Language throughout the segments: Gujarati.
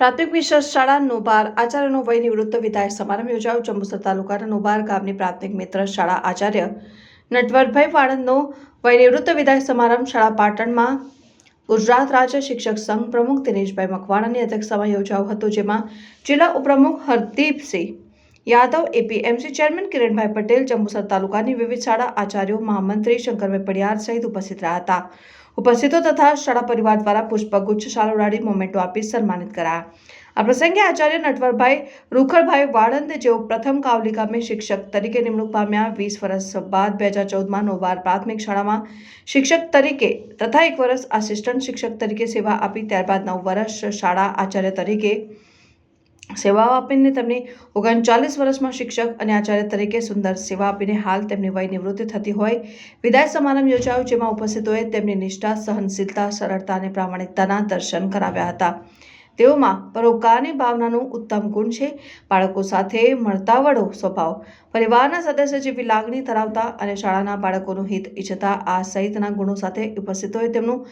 પ્રાથમિક મિશ્ર શાળા નોબાર આચાર્યનો વય નિવૃત્ત વિદાય સમારંભ યોજાયો. જંબુસર તાલુકાના નોબાર ગામની પ્રાથમિક મિત્ર શાળા આચાર્ય નટવરભાઈ વાળંદનો વય નિવૃત્ત વિદાય સમારંભ શાળા પાટણમાં ગુજરાત રાજ્ય શિક્ષક સંઘ પ્રમુખ દિનેશભાઈ મકવાણાની અધ્યક્ષતામાં યોજાયો હતો, જેમાં જિલ્લા ઉપપ્રમુખ હરદીપસિંહ યાદવ એપીએમસી ચેરમેન કિરણભાઈ પટેલ, જંબુસર તાલુકાની વિવિધ શાળા આચાર્યો, મહામંત્રી શંકરભાઈ પડિયાર સહિત ઉપસ્થિત રહ્યા હતા. ઉપસ્થિતો તથા શાળા પરિવાર દ્વારા પુષ્પગુચ્છ, શાલ ઉડાડી, મોમેન્ટો આપી સન્માનિત કરાયા. આ પ્રસંગે આચાર્ય નટવરભાઈ રૂખડભાઈ વાળંદ, જેઓ પ્રથમ કાવલી ગામે શિક્ષક તરીકે નિમણૂક પામ્યા, વીસ વર્ષ બાદ બે હજાર ચૌદમાં નોવાર પ્રાથમિક શાળામાં શિક્ષક તરીકે તથા એક વર્ષ આસિસ્ટન્ટ શિક્ષક તરીકે સેવા આપી, ત્યારબાદ નવ વર્ષ શાળા આચાર્ય તરીકે સેવાઓ આપીને તેમની ઓગણચાલીસ વર્ષમાં શિક્ષક અને આચાર્ય તરીકે સુંદર સેવા આપીને હાલ તેમની વય નિવૃત્તિ થતી હોય. વિદાય સમારંભ યોજાયો, જેમાં ઉપસ્થિતોએ તેમની નિષ્ઠા, સહનશીલતા, સરળતા અને પ્રામાણિકતાના દર્શન કરાવ્યા હતા. તેઓમાં પરોપકારની ભાવનાનું ઉત્તમ ગુણ છે. બાળકો સાથે મળતાવડો સ્વભાવ. પરિવારના સદસ્ય જેવી લાગણી ધરાવતા અને શાળાના બાળકોનું હિત ઈચ્છતા આ સહિતના ગુણો સાથે ઉપસ્થિતોએ તેમનું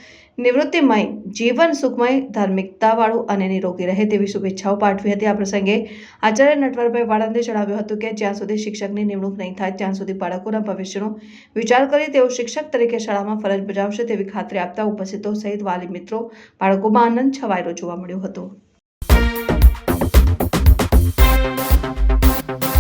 નિવૃત્તિમય જીવન સુખમય, ધાર્મિકતાવાળું અને નિરોગી રહે તેવી શુભેચ્છાઓ પાઠવી હતી. આ પ્રસંગે આચાર્ય નટવરભાઈ વાળંદે જણાવ્યું હતું કે, જ્યાં સુધી શિક્ષકની નિમણૂક નહીં થાય, ત્યાં સુધી બાળકોના ભવિષ્યનો વિચાર કરી તેઓ શિક્ષક તરીકે શાળામાં ફરજ બજાવશે તેવી ખાતરી આપતા ઉપસ્થિતો સહિત વાલી મિત્રો બાળકોમાં આનંદ છવાયેલો જોવા મળ્યો હતો.